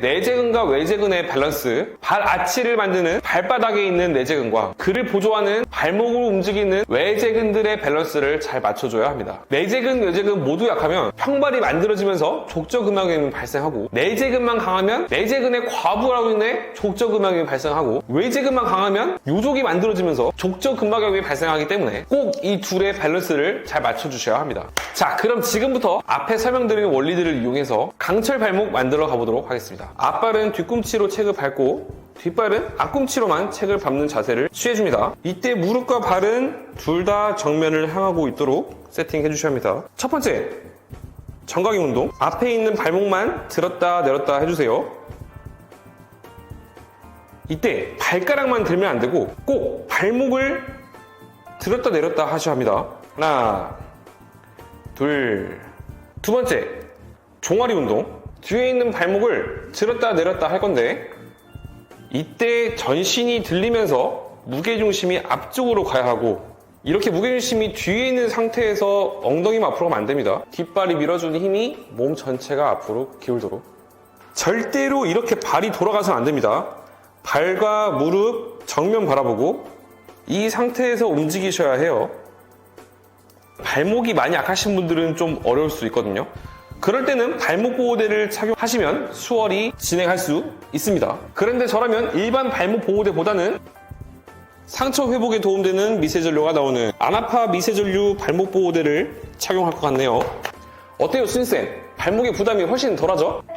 내재근과 외재근의 밸런스, 발 아치를 만드는 발바닥에 있는 내재근과 그를 보조하는 발목으로 움직이는 외재근들의 밸런스를 잘 맞춰줘야 합니다. 내재근, 외재근 모두 약하면 평발이 만들어지면서 족저근막염이 발생하고 내재근만 강하면 내재근의 과부하로 인해 족저근막염이 발생하고 외재근만 강하면 요족이 만들어지면서 족저근막염이 발생하기 때문에 꼭 이 둘의 밸런스를 잘 맞춰주셔야 합니다. 자, 그럼 지금부터 앞에 설명드린 원리들을 이용해서 강철 발목 만들어 가보도록 하겠습니다. 앞발은 뒤꿈치로 책을 밟고 뒷발은 앞꿈치로만 책을 밟는 자세를 취해줍니다. 이때 무릎과 발은 둘 다 정면을 향하고 있도록 세팅해 주셔야 합니다. 첫 번째, 정강이 운동. 앞에 있는 발목만 들었다 내렸다 해주세요. 이때 발가락만 들면 안 되고 꼭 발목을 들었다 내렸다 하셔야 합니다. 하나, 둘, 두 번째, 종아리 운동. 뒤에 있는 발목을 들었다 내렸다 할 건데, 이때 전신이 들리면서 무게중심이 앞쪽으로 가야 하고, 이렇게 무게중심이 뒤에 있는 상태에서 엉덩이만 앞으로 가면 안 됩니다. 뒷발이 밀어주는 힘이 몸 전체가 앞으로 기울도록. 절대로 이렇게 발이 돌아가서는 안 됩니다. 발과 무릎 정면 바라보고, 이 상태에서 움직이셔야 해요. 발목이 많이 약하신 분들은 좀 어려울 수 있거든요. 그럴 때는 발목 보호대를 착용하시면 수월히 진행할 수 있습니다. 그런데 저라면 일반 발목 보호대보다는 상처 회복에 도움되는 미세전류가 나오는 아나파 미세전류 발목 보호대를 착용할 것 같네요. 어때요, 순쌤? 발목의 부담이 훨씬 덜하죠? 네,